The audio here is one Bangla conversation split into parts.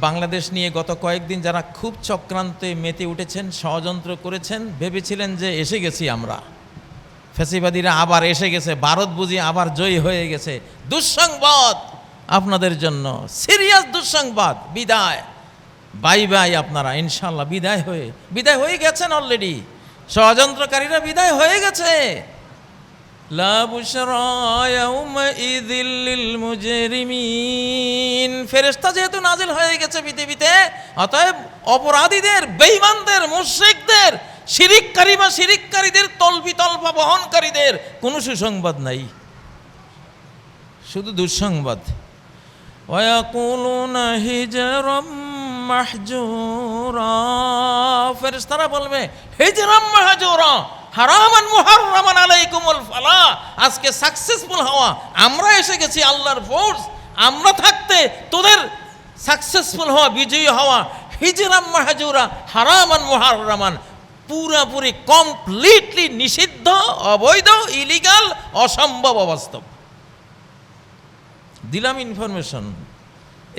বাংলাদেশ নিয়ে গত কয়েকদিন যারা খুব চক্রান্তে মেতে উঠেছেন, ষড়যন্ত্র করেছেন, ভেবেছিলেন যে এসে গেছি আমরা। ফ্যাসিবাদীরা আবার এসে গেছে, ভারত বুঝি আবার জয়ী হয়ে গেছে। দুঃসংবাদ আপনাদের জন্য, সিরিয়াস দুঃসংবাদ, বিদায়। বাই বাই আপনারা ইনশাল্লাহ বিদায় হয়ে বিদায় হয়ে গেছেন অলরেডি ষড়যন্ত্রকারীরা বিদায় হয়ে গেছে। বুশরা ইয়াউমাইযিল লিল মুজরিমিন ফেরেশতা যেহেতু নাজিল হয়ে গেছে পৃথিবীতে, অতএব অপরাধীদের, বেঈমানদের, মুশরিকদের, শিরিককারী বা শিরিককারীদের তলবিতল্পা বহনকারীদের কোনো সুসংবাদ নাই। শুধু দুঃসংবাদ। ওয়াকুলুনা হিজরাম মাহজুরা। ফেরেশতারা বলবে, হিজরাম মাহজুরা। হারামান মুহাররামান আলাইকুমুল ফালা। আজকে সাকসেসফুল হওয়া। আমরা এসে গেছি আল্লাহর ফোর্স আমরা থাকতে তোদের সাকসেসফুল হওয়া, বিজয়ী হওয়া। হিজরাম মাহজুরা হারামান মুহাররামান। পুরাপুরি কমপ্লিটলি নিষিদ্ধ, অবৈধ ইলিগাল অসম্ভব অবাস্তব। দিলাম ইনফরমেশন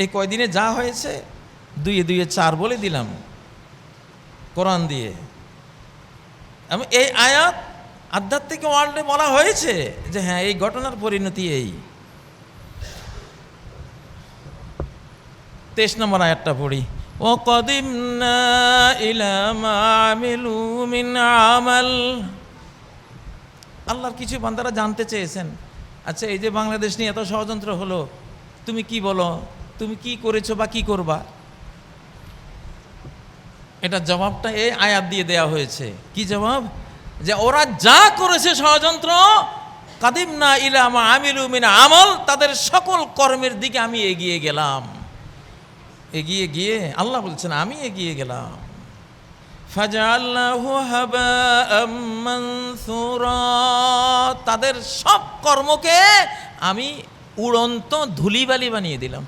এই কয়দিনে যা হয়েছে, দুইয়ে দুইয়ে চার বলে দিলাম। কোরআন দিয়ে। এবং এই আয়াত আধ্যাত্মিক ওয়ার্ল্ডে বলা হয়েছে যে হ্যাঁ এই ঘটনার পরিণতি এই। তেইশ নম্বর আয়াতটা পড়ি। ও কদিম আমাল। আল্লাহর কিছু বান্দারা জানতে চেয়েছেন আচ্ছা এই যে বাংলাদেশ নিয়ে এত ষড়যন্ত্র হলো, তুমি কি বলো? তুমি কি করেছ বা কি করবা? এটা জবাবটা এই আয়াত দিয়ে দেয়া হয়েছে। কি জবাব? যে ওরা যা করেছে ষড়যন্ত্র কাদিম না ইলামা আমিলু মিন আমল, তাদের সকল কর্মের দিকে আমি এগিয়ে গেলাম। এগিয়ে গিয়ে আল্লাহ বলছেন, আমি এগিয়ে গেলাম। তাদের সব কর্মকে আমি উড়ন্ত ধুলিবালি বানিয়ে দিলাম।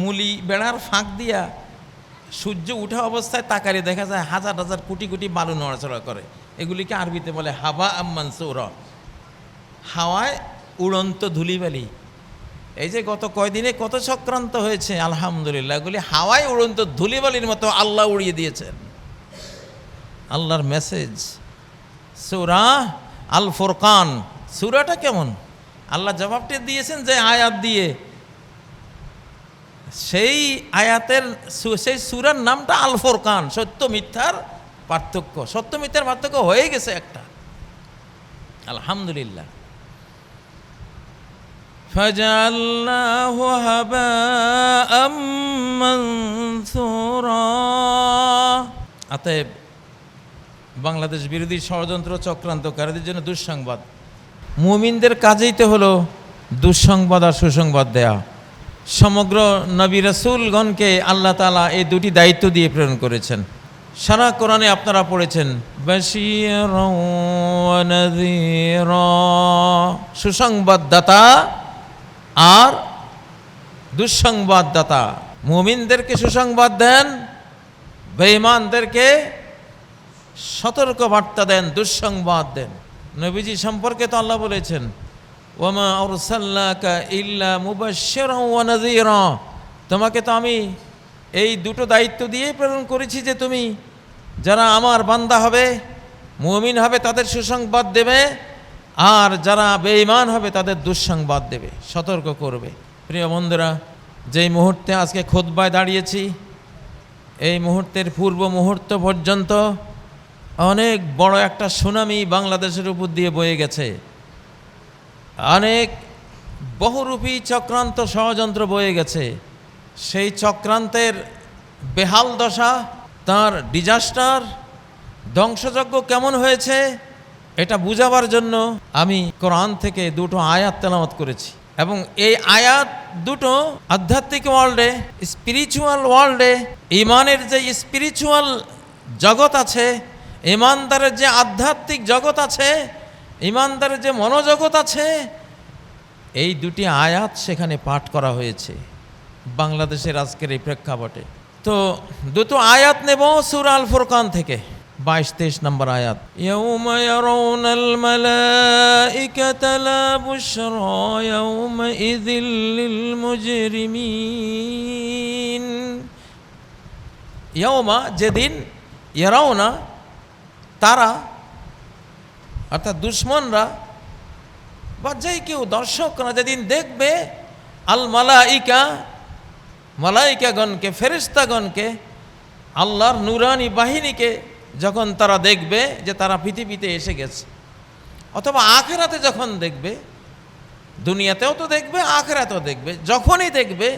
মুলি বেড়ার ফাঁক দিয়া সূর্য উঠা অবস্থায় তাকারে দেখা যায় হাজার হাজার কোটি কোটি বালু নড়াচড়া করে। এগুলিকে আরবিতে বলে হাবা আম্মান সৌর হাওয়ায় উড়ন্ত ধুলিবালি। এই যে গত কয়দিনে কত চক্রান্ত হয়েছে, আলহামদুলিল্লাহ। এগুলি হাওয়ায় উড়ন্ত ধুলিবালির মতো আল্লাহ উড়িয়ে দিয়েছেন। আল্লাহর মেসেজ সুরা আল ফোরকান সুরাটা কেমন? আল্লাহ জবাবটি দিয়েছেন যে আয়াত দিয়ে। সেই আয়াতের সু- সেই সুরার নামটা আল ফোরকান সত্য মিথ্যার পার্থক্য সত্য মিথ্যার পার্থক্য হয়ে গেছে একটা আলহামদুলিল্লাহ فجعلناه هباء منثورا অতএব বাংলাদেশ বিরোধী ষড়যন্ত্র চক্রান্তকারীদের জন্য দুঃসংবাদ মুমিনদের কাজেই তো হলো দুঃসংবাদ আর সুসংবাদ দেয়া সমগ্র নবী রসুলগণকে আল্লাহ তালা এই দুটি দায়িত্ব দিয়ে প্রেরণ করেছেন। সারা কোরআনে আপনারা পড়েছেন সুসংবাদদাতা আর দুঃসংবাদদাতা। মুমিনদেরকে সুসংবাদ দেন, বেঈমানদেরকে সতর্ক বার্তা দেন, দুঃসংবাদ দেন। নবীজি সম্পর্কে তো আল্লাহ বলেছেন ওমা আরসাল্লাকা ইল্লা মুবাশশিরাও ওয়া নাযীরা। তোমাকে তো আমি এই দুটো দায়িত্ব দিয়ে প্রেরণ করেছি যে তুমি যারা আমার বান্দা হবে, মুমিন হবে, তাদের সুসংবাদ দেবে, আর যারা বেঈমান হবে, তাদের দুঃসংবাদ দেবে, সতর্ক করবে। প্রিয় বন্ধুরা, যেই মুহূর্তে আজকে খোদবায় দাঁড়িয়েছি, এই মুহূর্তের পূর্ব মুহূর্ত পর্যন্ত অনেক বড় একটা সুনামি বাংলাদেশের উপর দিয়ে বয়ে গেছে। অনেক বহুরূপী চক্রান্ত ষড়যন্ত্র বয়ে গেছে। সেই চক্রান্তের বেহাল দশা, তার ডিজাস্টার ধ্বংসযজ্ঞ কেমন হয়েছে, এটা বুঝাবার জন্য আমি কোরআন থেকে দুটো আয়াত তেলামত করেছি। এবং এই আয়াত দুটো আধ্যাত্মিক ওয়ার্ল্ডে স্পিরিচুয়াল ওয়ার্ল্ডে, ইমানের যে স্পিরিচুয়াল জগৎ আছে, ইমানদারের যে আধ্যাত্মিক জগৎ আছে ইমানদারের যে মনোজগৎ আছে এই দুটি আয়াত সেখানে পাঠ করা হয়েছে বাংলাদেশের আজকের এই প্রেক্ষাপটে তো দুটো আয়াত নেব সুর আল ফুরকান থেকে বাইশ তেইশ নম্বর আয়াত يوم يرون الملائكة لا بشرى يومئذ للمجرمين ইয়মা যেদিন এরাও না তারা অর্থাৎ দুশ্মনরা, বা যেই কেউ দর্শকরা যেদিন দেখবে, আল মালাইকা, মালাইকাগণকে ফেরিস্তাগণকে আল্লাহর নুরানি বাহিনীকে যখন তারা দেখবে যে তারা পৃথিবীতে এসে গেছে, অথবা আখেরাতে যখন দেখবে, দুনিয়াতেও তো দেখবে, আখেরাতেও দেখবে, যখনই দেখবে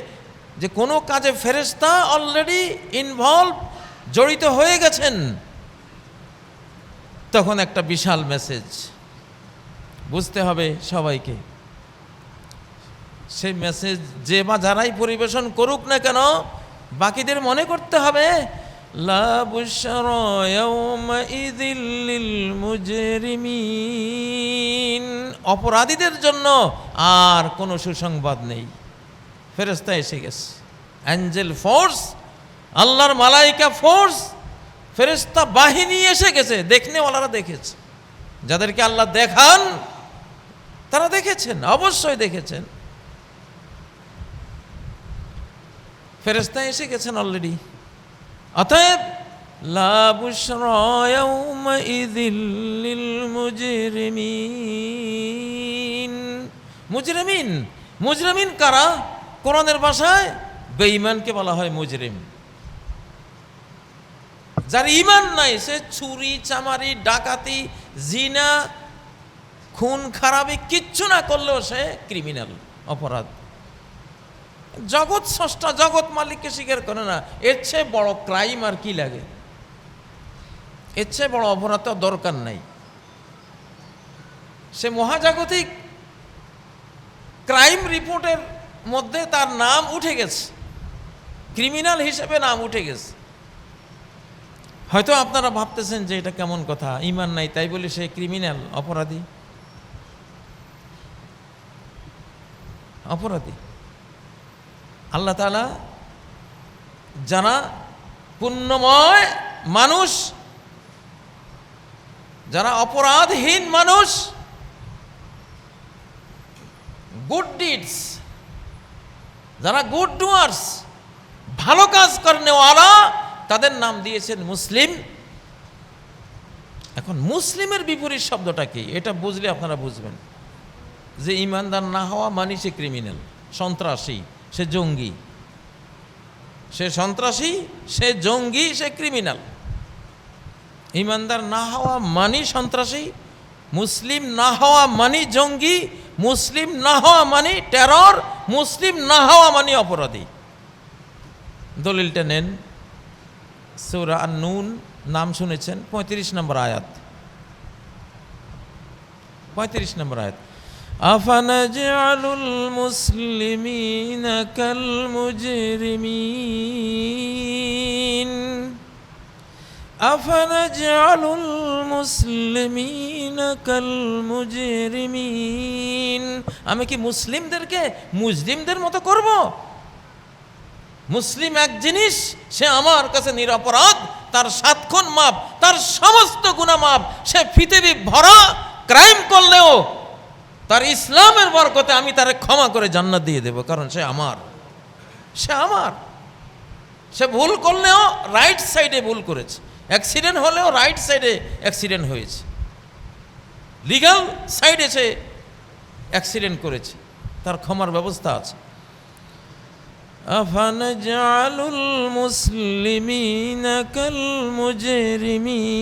যে কোনো কাজে ফেরেস্তা অলরেডি ইনভলভ জড়িত হয়ে গেছেন তখন একটা বিশাল মেসেজ বুঝতে হবে সবাইকে। সেই মেসেজ যে বা যারাই পরিবেশন করুক না কেন, বাকিদের মনে করতে হবে অপরাধীদের জন্য আর কোনো সুসংবাদ নেই। ফেরেস্তা এসে গেছে। অ্যাঞ্জেল ফোর্স আল্লাহর মালাইকা ফোর্স ফেরেস্তা বাহিনী এসে গেছে, দেখনেওয়ালারা দেখেছে। যাদেরকে আল্লাহ দেখান, তারা দেখেছেন, অবশ্যই দেখেছেন। ফেরেস্তা এসে গেছেন অলরেডি অতএব মুজরিমিন? মুজরিমিন কারা? কোরআনের ভাষায় বেঈমানকে বলা হয় মুজরিম। যার ইমান নাই, সে চুরি চামারি, ডাকাতি, জিনা, খুন, খারাপি কিচ্ছু না করলেও সে ক্রিমিনাল অপরাধ। জগৎ স্রষ্টা, জগৎ মালিককে স্বীকার করে না, এর চেয়ে বড় ক্রাইম আর কি লাগে? এর চেয়ে বড় অপরাধ দরকার নাই। সে মহাজাগতিক ক্রাইম রিপোর্টের মধ্যে তার নাম উঠে গেছে। ক্রিমিনাল হিসেবে নাম উঠে গেছে। হয়তো আপনারা ভাবতেছেন যে এটা কেমন কথা, ইমান নাই, তাই বলে সে ক্রিমিনাল অপরাধী। অপরাধী। আল্লাহ তালা যারা পুণ্যময় মানুষ, যারা অপরাধহীন মানুষ গুড ডিডস যারা গুড ডুয়ার্স ভালো কাজ করেনেওয়ালা তাদের নাম দিয়েছেন মুসলিম। এখন মুসলিমের বিপরীত শব্দটা কি? এটা বুঝলে আপনারা বুঝবেন। যে ইমানদার না হওয়া মানি সে ক্রিমিনাল সন্ত্রাসী, সে জঙ্গি। সে সন্ত্রাসী, সে জঙ্গি, সে ক্রিমিনাল ইমানদার না হওয়া মানি সন্ত্রাসী, মুসলিম না হওয়া মানি জঙ্গি, মুসলিম না হওয়া মানি টেরর মুসলিম না হওয়া মানি অপরাধী। দলিলটা নেন। সৌরা নুন নাম শুনেছেন, পঁয়ত্রিশ নম্বর আয়াত। পঁয়ত্রিশ নম্বর আয়াত। আফানাজআলুল মুসলিমিনা কাল মুজরিমিন আফানাজআলুল মুসলিমিনা কাল মুজরিমিন আমি কি মুসলিমদেরকে মুসলিমদের মতো করব? মুসলিম এক জিনিস, সে আমার কাছে নিরপরাধ, তার সাতক্ষণ মাপ, তার সমস্ত গুণা মাপ, সে পৃথিবী ভরা, ক্রাইম করলেও তার ইসলামের বরকতে আমি তারে ক্ষমা করে জান্নাত দিয়ে দেব, কারণ সে আমার। সে আমার। সে ভুল করলেও রাইট সাইডে ভুল করেছে। অ্যাক্সিডেন্ট হলেও রাইট সাইডে অ্যাক্সিডেন্ট হয়েছে। লিগাল সাইডে সে অ্যাক্সিডেন্ট করেছে। তার ক্ষমার ব্যবস্থা আছে। أفنجعل المسلمين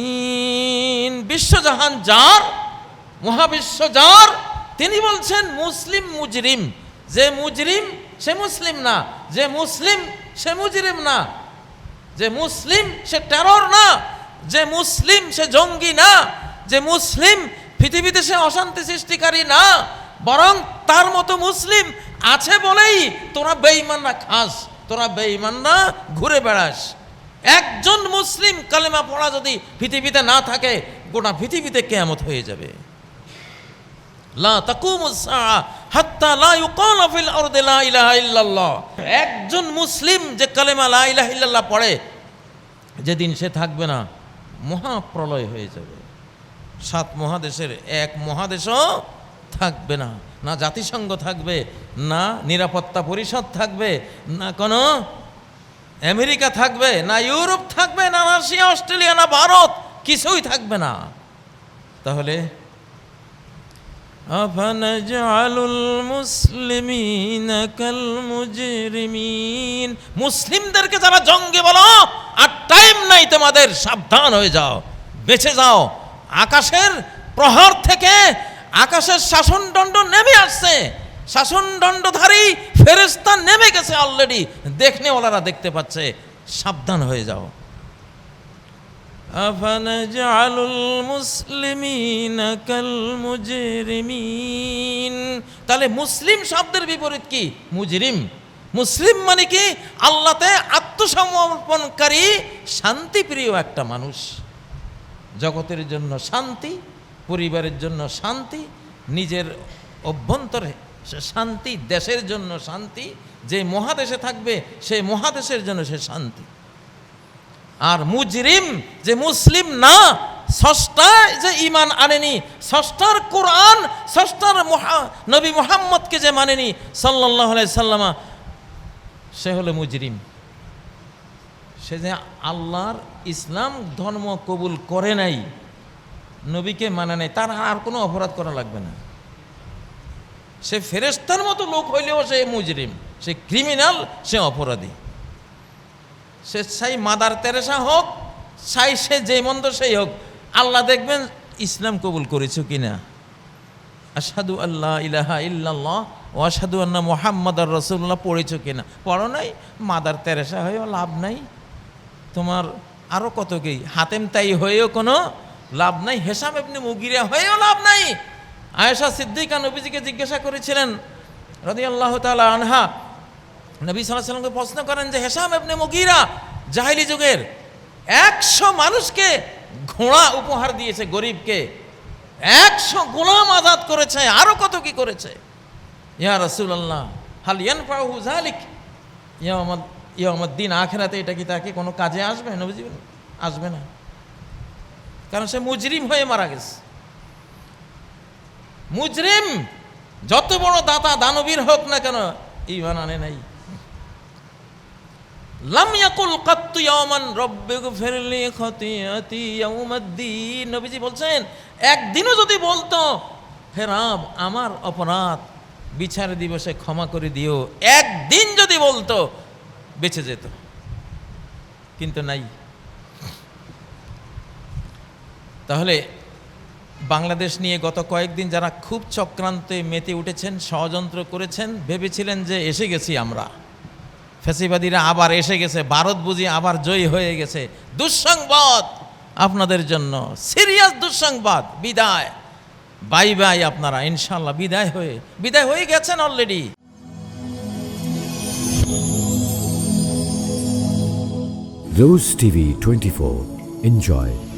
كالمجرمين বিশ্বজাহান যার মহাবিশ্ব যার তিনি বলছেন মুসলিম মুজরিম যে মুজরিম সে মুসলিম না যে মুসলিম সে মুজরিম না যে মুসলিম সে টেরর না যে মুসলিম সে জঙ্গি না যে মুসলিম পৃথিবীতে সে অশান্তি সৃষ্টিকারী না বরং তার মতো মুসলিম আছে বলেই তোরা বেঈমানরা খাস, তোরা বেঈমানরা ঘুরে বেড়াস। একজন মুসলিম কালেমা পড়া যদি পৃথিবীতে না থাকে, গোটা পৃথিবীতে কেয়ামত হয়ে যাবে। একজন মুসলিম যে কালেমা লা ইলাহা ইল্লাল্লাহ পড়ে, যেদিন সে থাকবে না, মহাপ্রলয় হয়ে যাবে। সাত মহাদেশের এক মহাদেশও থাকবে না। না জাতিসংঘ থাকবে, না নিরাপত্তা পরিষদ থাকবে, না কোনো আমেরিকা থাকবে, না ইউরোপ থাকবে, না রাশিয়া, অস্ট্রেলিয়া, না ভারত, কিছুই থাকবে না। তাহলে মুসলিমদেরকে যারা জঙ্গে বলো, আর টাইম নাই তোমাদের, সাবধান হয়ে যাও, বেঁচে যাও। আকাশের প্রহর থেকে আকাশের শাসনদণ্ড নেমে আসছে শাসনদণ্ডধারী ফেরেস্তা নেমে গেছে অলরেডি দেখনেওয়ালারা দেখতে পাচ্ছে সাবধান হয়ে যাও أفنجعل المسلمين كالمجرمين তাহলে মুসলিম শব্দের বিপরীত কি মুজরিম মুসলিম মানে কি আল্লাহতে আত্মসমর্পণকারী শান্তিপ্রিয় একটা মানুষ জগতের জন্য শান্তি পরিবারের জন্য শান্তি, নিজের অভ্যন্তরে সে শান্তি, দেশের জন্য শান্তি, যে মহাদেশে থাকবে সেই মহাদেশের জন্য সে শান্তি। আর মুজরিম যে মুসলিম না, ষষ্ঠায় যে ইমান আনেনি, ষষ্ঠার কোরআন, ষষ্ঠার নবী মোহাম্মদকে যে মানেনি সাল্লাহ সাল্লামা, সে হলো মুজরিম। সে যে আল্লাহর ইসলাম ধর্ম কবুল করে নাই নবীকে মানে নাই। তার আর কোনো অপরাধ করা লাগবে না। সে ফেরেস্তার মতো লোক হইলেও সে মুজরিম, সে ক্রিমিনাল, সে অপরাধী। সে সাই মাদার তেরেসা হোক সাই সে যে মন্দ সেই হোক। আল্লাহ দেখবেন ইসলাম কবুল করেছ কিনা? আসাদু আল্লাহ ইলাহা ইল্লাল্লাহ ও আসাদু আল্লাহ মোহাম্মদ আর রসুল্লাহ পড়েছো কিনা? পড়ো নাই? মাদার তেরেসা হয়েও লাভ নাই। তোমার আরও কত কি? হাতেম তাই হয়েও কোনো লাভ নাই, হেসাম এমনি মুগিরা হয়েও লাভ নাই। আয়েশা সিদ্দিকা নবীজিকে জিজ্ঞাসা করেছিলেন রদি আল্লাহ তালা আনহা, নবী সাল্লাহ সাল্লামকে প্রশ্ন করেন যে, হেসাম এমনি মুগিরা জাহিলি যুগের একশো মানুষকে ঘোড়া উপহার দিয়েছে গরিবকে। একশো গোলাম আজাদ করেছে আরও কত কি করেছে? ইয়া রসুল্লাহ হাল ইয়ান পাহু জালিক ইয়ামদ ইয়ামদ্দিন আখেরাতে এটা কি তাকে কোনো কাজে আসবে? নবীজি আসবে না। কারণ সে মুজরিম হয়ে মারা গেছে। মুজরিম, যত বড় দাতা দানবীর হোক না কেন, ইমান আনে নাই। লাম ইয়াকুল কাত্তু ইয়ামান রব্বিগ ফিরলি খতিয়াতি ইয়াউমাদ্দিন। নবীজি বলছেন, একদিনও যদি বলতো, হে রাব, আমার অপরাধ বিচার দিবসে ক্ষমা করে দিও। একদিন যদি বলতো, বেঁচে যেত। কিন্তু নাই। তাহলে বাংলাদেশ নিয়ে গত কয়েকদিন যারা খুব চক্রান্তে মেতে উঠেছেন, ষড়যন্ত্র করেছেন, ভেবেছিলেন যে এসে গেছি আমরা। ফেসিবাদীরা আবার এসে গেছে, ভারত বুঝি আবার জয়ী হয়ে গেছে। দুঃসংবাদ আপনাদের জন্য, সিরিয়াস দুঃসংবাদ, বিদায়। বাই বাই আপনারা ইনশাল্লাহ বিদায় হয়ে বিদায় হয়ে গেছেন already Rose TV 24. Enjoy